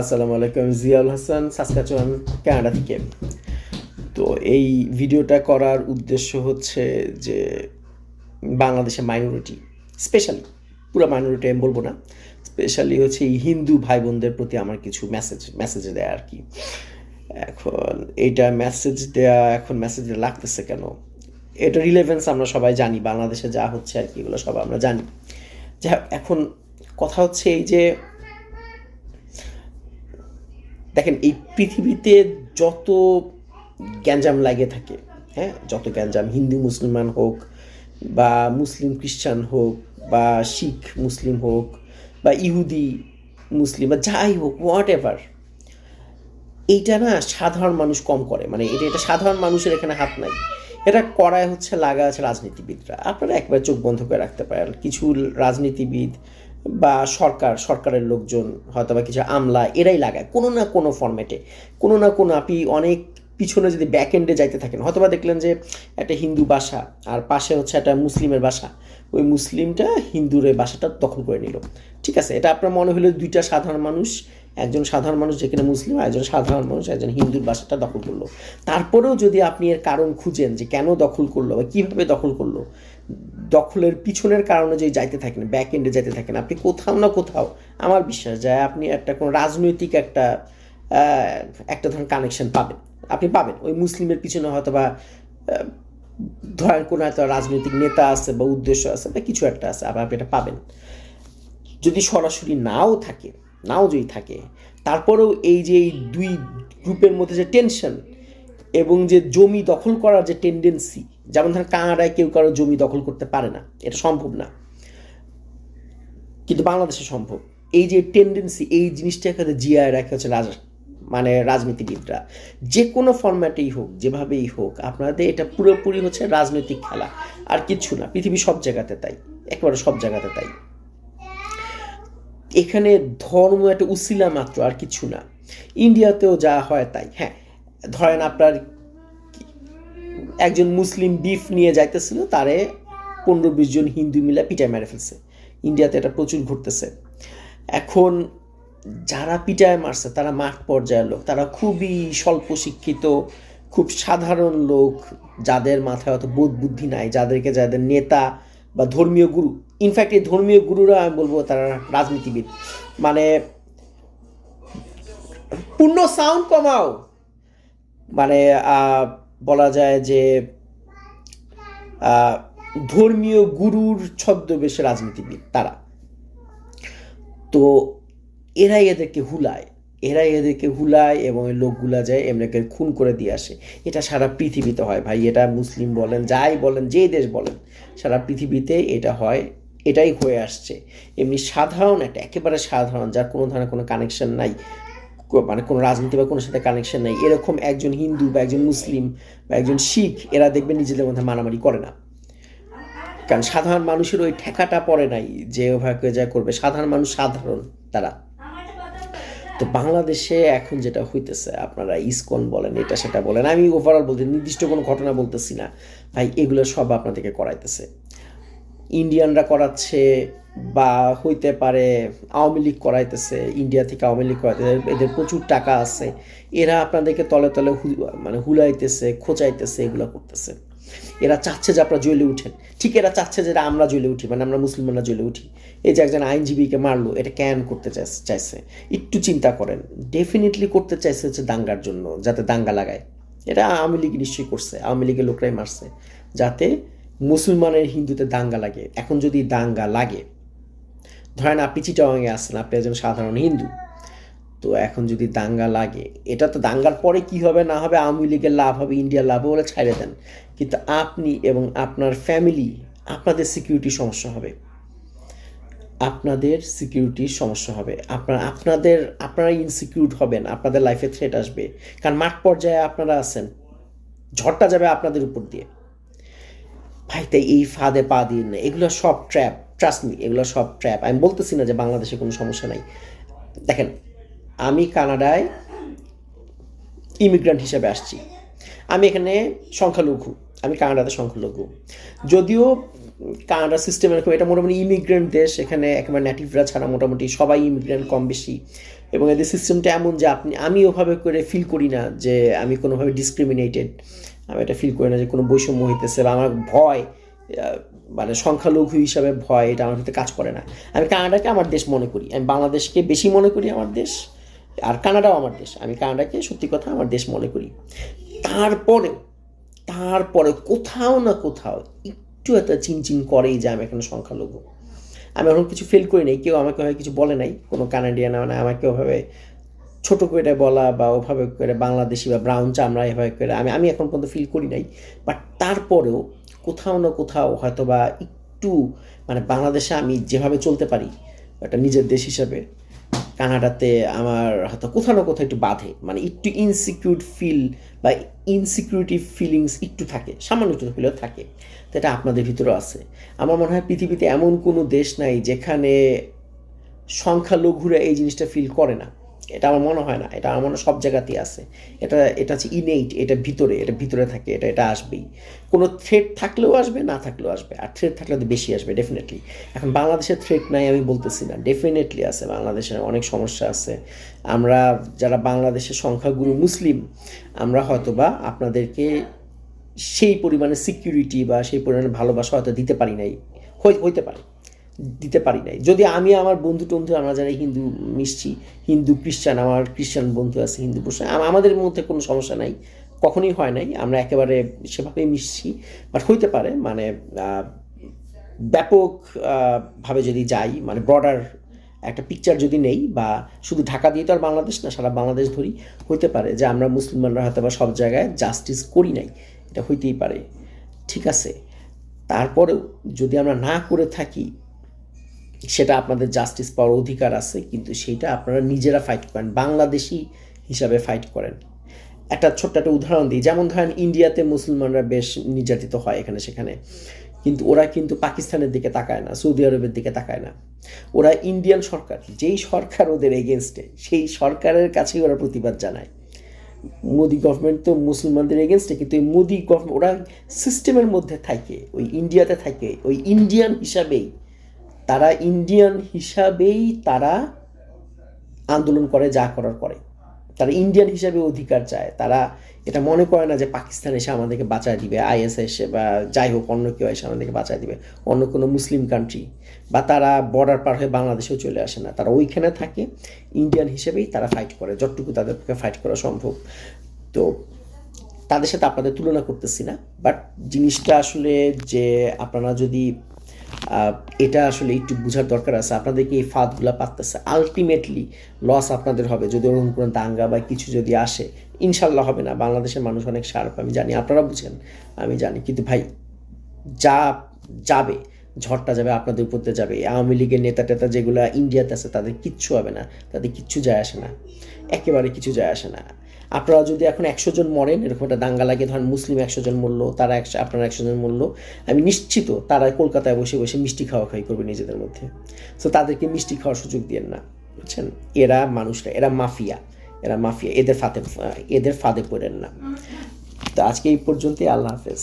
আসসালামু আলাইকুম, Ziaul Hasan Saskatchewan Canada থেকে। তো এই ভিডিওটা করার উদ্দেশ্য হচ্ছে যে বাংলাদেশে মাইনরিটি স্পেশালি পুরো মাইনরিটি আমি বলব না স্পেশালি হচ্ছে এই হিন্দু ভাই বোনদের প্রতি আমার কিছু মেসেজ মেসেজ দেয়া আর কি। এখন এইটা মেসেজ দেয়া, এখন মেসেজ লাগতেছে কেন? এটা রিলেভেন্স আমরা সবাই জানি, বাংলাদেশে যা হচ্ছে আর কি, এগুলো সব আমরা জানি। যা এখন কথা হচ্ছে এই যে দেখেন, এই পৃথিবীতে যত গ্যাঞ্জাম লাগে থাকে হ্যাঁ যত গ্যাঞ্জাম, হিন্দু, মুসলমান হোক বা মুসলিম, খ্রিস্টান হোক বা শিখ মুসলিম হোক বা ইহুদি মুসলিম বা যাই হোক হোয়াট এভার এইটা না সাধারণ মানুষ কম করে। মানে এটা এটা সাধারণ মানুষের এখানে হাত নাই। এটা করায় হচ্ছে লাগা আছে রাজনীতিবিদরা। আপনারা একবার চোখ বন্ধ করে রাখতে পারেন। কিছু রাজনীতিবিদ বা সরকার, সরকারের লোকজন হয়তো বা কিছু আমলা এরাই লাগায়, কোনো না কোনো ফর্মেটে কোনো না কোনো আপনি অনেক পিছনে যদি ব্যাক এন্ডে যাইতে থাকেন হয়তো বা দেখলেন যে একটা হিন্দু বাসা আর পাশে হচ্ছে একটা মুসলিমের বাসা। ওই মুসলিমটা হিন্দুর বাসাটা দখল করে নিল। ঠিক আছে, এটা আপনার মনে হলো দুইটা সাধারণ মানুষ একজন সাধারণ মানুষ যেখানে মুসলিম একজন সাধারণ মানুষ, একজন হিন্দুর বাসাটা দখল করল। তারপরেও যদি আপনি এর কারণ খুঁজেন যে কেন দখল করল বা কীভাবে দখল করল, দখলের পিছনের কারণে যে যাইতে থাকেন ব্যাক এন্ডে যাইতে থাকেন, আপনি কোথাও না কোথাও, আমার বিশ্বাস যায় আপনি একটা কোনো রাজনৈতিক একটা একটা ধরনের কানেকশন পাবেন। আপনি পাবেন। ওই মুসলিমের পিছনে হয়তো বা ধরেন কোনো একটা রাজনৈতিক নেতা আছে বা উদ্দেশ্য আছে বা কিছু একটা আছে, আবার আপনি এটা পাবেন। যদি সরাসরি নাও থাকে নাও যদি থাকে। তারপরেও এই যে এই দুই গ্রুপের মধ্যে যে টেনশন এবং যে জমি দখল করার যে টেন্ডেন্সি যেমন ধরেন কানাডায় কেউ কারও জমি দখল করতে পারে না, এটা সম্ভব না। কিন্তু বাংলাদেশে সম্ভব। এই যে টেন্ডেন্সি এই জিনিসটা এখানে জিয়ায় রাখে হচ্ছে রাজ মানে রাজনীতিবিদরা যে কোনো ফরম্যাটেই হোক, যেভাবেই হোক, আপনাদের এটা পুরোপুরি হচ্ছে রাজনৈতিক খেলা। আর কিছু না, পৃথিবী সব জায়গাতে তাই। একেবারে সব জায়গাতে তাই। এখানে ধর্ম একটা উসিলা মাত্র, আর কিছু না। ইন্ডিয়াতেও যা হয় তাই হ্যাঁ। ধরেন আপনার একজন মুসলিম বিফ নিয়ে যাইতেছিল, তারে পনেরো বিশ জন হিন্দু মিলে পিটায় মেরে ফেলছে। ইন্ডিয়াতে এটা প্রচুর ঘটতেছে এখন যারা পিটায় মারছে, তারা মাঠ পর্যায়ের লোক, তারা খুবই স্বল্প শিক্ষিত, খুব সাধারণ লোক, যাদের মাথায় অত বোধ বুদ্ধি নাই, যাদেরকে, যাদের নেতা বা ধর্মীয় গুরু ইনফ্যাক্ট এই ধর্মীয় গুরুরা, আমি বলব তারা রাজনীতিবিদ। মানে পূর্ণ সাউন্ড কমাও। মানে বলা যায় যে ধর্মীয় গুরুর ছদ্মবেশে রাজনীতিবিদ তারা। তো, এরাই এদেরকে হুলায়। এরাই এদেরকে হুলায় এবং লোকগুলা যায় এমনিকে খুন করে দিয়ে আসে। এটা সারা পৃথিবীতে হয়। ভাই, এটা মুসলিম বলেন, যাই বলেন, যেই দেশ বলেন, সারা পৃথিবীতে এটা হয় এটাই হয়ে আসছে। এমনি সাধারণ একটা, একেবারে সাধারণ, যার কোনো ধরনের কোনো কানেকশন নাই মানে কোনো রাজনীতি বা কোনো সাথে কানেকশন নাই, এরকম একজন হিন্দু বা একজন মুসলিম বা একজন শিখ, এরা দেখবেন নিজেদের মধ্যে মারামারি করে না। কারণ সাধারণ মানুষের ওই ঠেকাটা পড়ে নাই যে ওভাবে যা করবে। সাধারণ মানুষ সাধারণ তারা। তো বাংলাদেশে এখন যেটা হইতেছে, আপনারা ইসকন বলেন, এটা সেটা বলেন, আমি ওভারঅল বলতে নির্দিষ্ট কোনো ঘটনা বলতেছি না। ভাই, এগুলো সব আপনাদেরকে করাইতেছে। ইন্ডিয়ানরা করাচ্ছে বা হইতে পারে আওয়ামী লীগ করাইতেছে ইন্ডিয়া থেকে আওয়ামী লীগ করাইতেছে, এদের প্রচুর টাকা আছে। এরা আপনাদেরকে তলে তলে মানে হুলাইতেছে, খোঁচাইতেছে, এগুলো করতেছে। এরা চাচ্ছে যে আপনারা জ্বলে উঠেন। ঠিক এরা চাচ্ছে যে আমরা জ্বলে উঠি মানে আমরা মুসলিমরা জ্বলে উঠি। এই যে একজন আইনজীবীকে মারলো, এটা ক্যান করতে চাইছে একটু চিন্তা করেন ডেফিনেটলি করতে চাইছে হচ্ছে দাঙ্গার জন্য, যাতে দাঙ্গা লাগায়। এটা আওয়ামী লীগ নিশ্চয়ই করছে, আওয়ামী লীগের লোকরাই মারছে। যাতে মুসলমানের হিন্দুতে দাঙ্গা লাগে। এখন যদি দাঙ্গা লাগে, ধরেন আপনি চিটাগাঙে আসছেন আপনি একজন সাধারণ হিন্দু, তো এখন যদি দাঙ্গা লাগে, এটা তো দাঙ্গার পরে কি হবে, না হবে আওয়ামী লীগের লাভ হবে, ইন্ডিয়ার লাভ হবে বলে ছাড়ে দেন। কিন্তু আপনি এবং আপনার ফ্যামিলি আপনাদের সিকিউরিটি সমস্যা হবে। আপনাদের সিকিউরিটির সমস্যা হবে। আপনার, আপনাদের, আপনারা ইনসিকিউর হবেন, আপনাদের লাইফে থ্রেট আসবে। কারণ মাঠ পর্যায়ে আপনারা আছেন, ঝড়টা যাবে আপনাদের উপর দিয়ে। ভাই তাই এই ফাঁদে পা দিন না। এগুলো সব ট্র্যাপ ট্রাস্ট মি এগুলো সব ট্র্যাপ আমি বলতেছি না যে বাংলাদেশে কোনো সমস্যা নাই। দেখেন, আমি কানাডায় ইমিগ্রান্ট হিসেবে আসছি। আমি এখানে সংখ্যালঘু, আমি কানাডাতে সংখ্যালঘু। যদিও কানাডা সিস্টেম এরকম, এটা মোটামুটি ইমিগ্রেন্ট দেশ, এখানে একেবারে নেটিভরা ছাড়া মোটামুটি সবাই ইমিগ্রেন্ট কম বেশি। এবং এদের সিস্টেমটা এমন যে আপনি, আমি ওভাবে করে ফিল করি না যে আমি কোনোভাবে ডিসক্রিমিনেটেড আমি এটা ফিল করি না যে কোনো বৈষম্য হইতেছে বা আমার ভয় মানে সংখ্যালঘু হিসাবে ভয়, এটা আমার ভিতরে কাজ করে না। আমি কানাডাকে আমার দেশ মনে করি। আমি বাংলাদেশকে বেশি মনে করি আমার দেশ, আর কানাডাও আমার দেশ। আমি কানাডাকে সত্যি কথা আমার দেশ মনে করি। তারপরে তারপরে কোথাও না কোথাও একটু একটা চিনচিন করেই যে আমি এখানে সংখ্যালঘু। আমি এখন কিছু ফিল করি নাই। কেউ আমাকে হয়তো কিছু বলে নাই। কোনো কানাডিয়ান মানে আমাকে ওভাবে ছোট করে বলা বা ওভাবে করে বাংলাদেশি বা ব্রাউন চামড়া এভাবে করে আমি আমি এখন পর্যন্ত ফিল করি নাই। বাট তারপরেও কোথাও না কোথাও হয়তো বা একটু মানে বাংলাদেশে আমি যেভাবে চলতে পারি, একটা নিজের দেশ হিসাবে, কানাডাতে আমার হয়তো কোথাও না কোথাও একটু বাধে। মানে একটু ইনসিকিউর ফিল বা ইনসিকিউরিটি ফিলিংস একটু থাকে, সামান্য একটু হলেও থাকে। তো এটা আপনাদের ভিতরেও আছে। আমার মনে হয় পৃথিবীতে এমন কোনো দেশ নাই যেখানে সংখ্যালঘুরা এই জিনিসটা ফিল করে না। এটা আমার মনে হয় না, এটা আমার মনে সব জায়গাতেই আছে। এটা এটা হচ্ছে ইনেইট এটা ভিতরে এটা ভিতরে থাকে, এটা এটা আসবেই। কোনো থ্রেড থাকলেও আসবে, না থাকলেও আসবে, আর থ্রেড থাকলে তো বেশি আসবে ডেফিনেটলি এখন বাংলাদেশের থ্রেড নাই, আমি বলতেছি না ডেফিনেটলি আছে, বাংলাদেশের অনেক সমস্যা আছে। আমরা যারা বাংলাদেশের সংখ্যাগুরু মুসলিম, আমরা হয়তোবা আপনাদেরকে সেই পরিমাণে সিকিউরিটি বা সেই পরিমাণে ভালোবাসা হয়তো দিতে পারি নাই, হই- হইতে পারে। দিতে পারি নাই। যদি আমি আমার বন্ধু টন্ধু আমরা যারা হিন্দু মিশছি হিন্দু খ্রিস্টান আমার খ্রিস্টান বন্ধু আছে হিন্দু মুসলিম আমাদের মধ্যে কোনো সমস্যা নাই কখনোই হয় নাই আমরা একেবারে সেভাবেই মিশছি। বাট হইতে পারে মানে আহ, ব্যাপক ভাবে যদি যাই মানে ব্রডার একটা পিকচার যদি নেই বা শুধু ঢাকা দিয়ে তো আর বাংলাদেশ না সারা বাংলাদেশ ধরি হইতে পারে যে আমরা মুসলমানরা হয়তো বা সব জায়গায় জাস্টিস করি নাই এটা হইতেই পারে। ঠিক আছে তারপরেও যদি আমরা না করে থাকি সেটা আপনাদের জাস্টিস পাওয়ার অধিকার আছে, কিন্তু সেইটা আপনারা নিজেরা ফাইট করেন, বাংলাদেশি হিসাবে ফাইট করেন। একটা ছোট্ট একটা উদাহরণ দিই, যেমন ধরেন ইন্ডিয়াতে মুসলমানরা বেশ নির্যাতিত হয় এখানে সেখানে, কিন্তু ওরা কিন্তু পাকিস্তানের দিকে তাকায় না, সৌদি আরবের দিকে তাকায় না। ওরা ইন্ডিয়ান সরকার, যেই সরকার ওদের এগেনস্টে সেই সরকারের কাছেই ওরা প্রতিবাদ জানায়। মোদি গভর্নমেন্ট তো মুসলমানদের এগেনস্টে কিন্তু এই মোদি গভর্নমেন্ট ওরা সিস্টেমের মধ্যে থাকে, ওই ইন্ডিয়াতে থাকে, ওই ইন্ডিয়ান হিসাবেই তারা ইন্ডিয়ান হিসাবেই তারা আন্দোলন করে, যা করার করে। তারা ইন্ডিয়ান হিসাবে অধিকার চায়। তারা এটা মনে করে না যে পাকিস্তান এসে আমাদেরকে বাঁচায় দিবে আইএস এসে বা যাই হোক, অন্য কেউ এসে আমাদেরকে বাঁচায় দিবে, অন্য কোনো মুসলিম কান্ট্রি বা তারা বর্ডার পার হয়ে বাংলাদেশেও চলে আসে না। তারা ওইখানে থাকে ইন্ডিয়ান হিসেবেই তারা ফাইট করে, যতটুকু তাদের পক্ষে ফাইট করা সম্ভব। তো তাদের সাথে আপনাদের তুলনা করতেছি না বাট জিনিসটা আসলে যে আপনারা যদি এটা আসলে একটু বোঝার দরকার আছে। আপনাদেরকে এই ফাঁদগুলো পাততেছে। আলটিমেটলি লস আপনাদের হবে। যদি ওরকম কোনো দাঙ্গা বা কিছু যদি আসে ইনশাল্লাহ হবে না। বাংলাদেশের মানুষ অনেক শার্প, আমি জানি। আপনারা বুঝেন, আমি জানি। কিন্তু ভাই, যা যাবে, ঝড়টা যাবে, আপনাদের উপর দিয়ে যাবে। আওয়ামী লীগের নেতা টেতা যেগুলো ইন্ডিয়াতে আছে, তাদের কিচ্ছু হবে না। তাদের কিচ্ছু যায় আসে না। একেবারে কিছু যায় আসে না। আপনারা যদি এখন একশো জন মরেন, এরকম একটা দাঙ্গা লাগে ধরেন মুসলিম একশো জন মূল্য তারা একশো, আপনারা একশো জন মূল্য আমি নিশ্চিত তারা কলকাতায় বসে বসে মিষ্টি খাওয়া খাই করবে নিজেদের মধ্যে। সো তাদেরকে মিষ্টি খাওয়ার সুযোগ দিয়েন না, বুঝছেন? এরা মানুষরা, এরা মাফিয়া এরা মাফিয়া, এদের ফাঁদে এদের ফাঁদে পড়েন না। তো আজকে এই পর্যন্তই, আল্লাহ হাফেজ।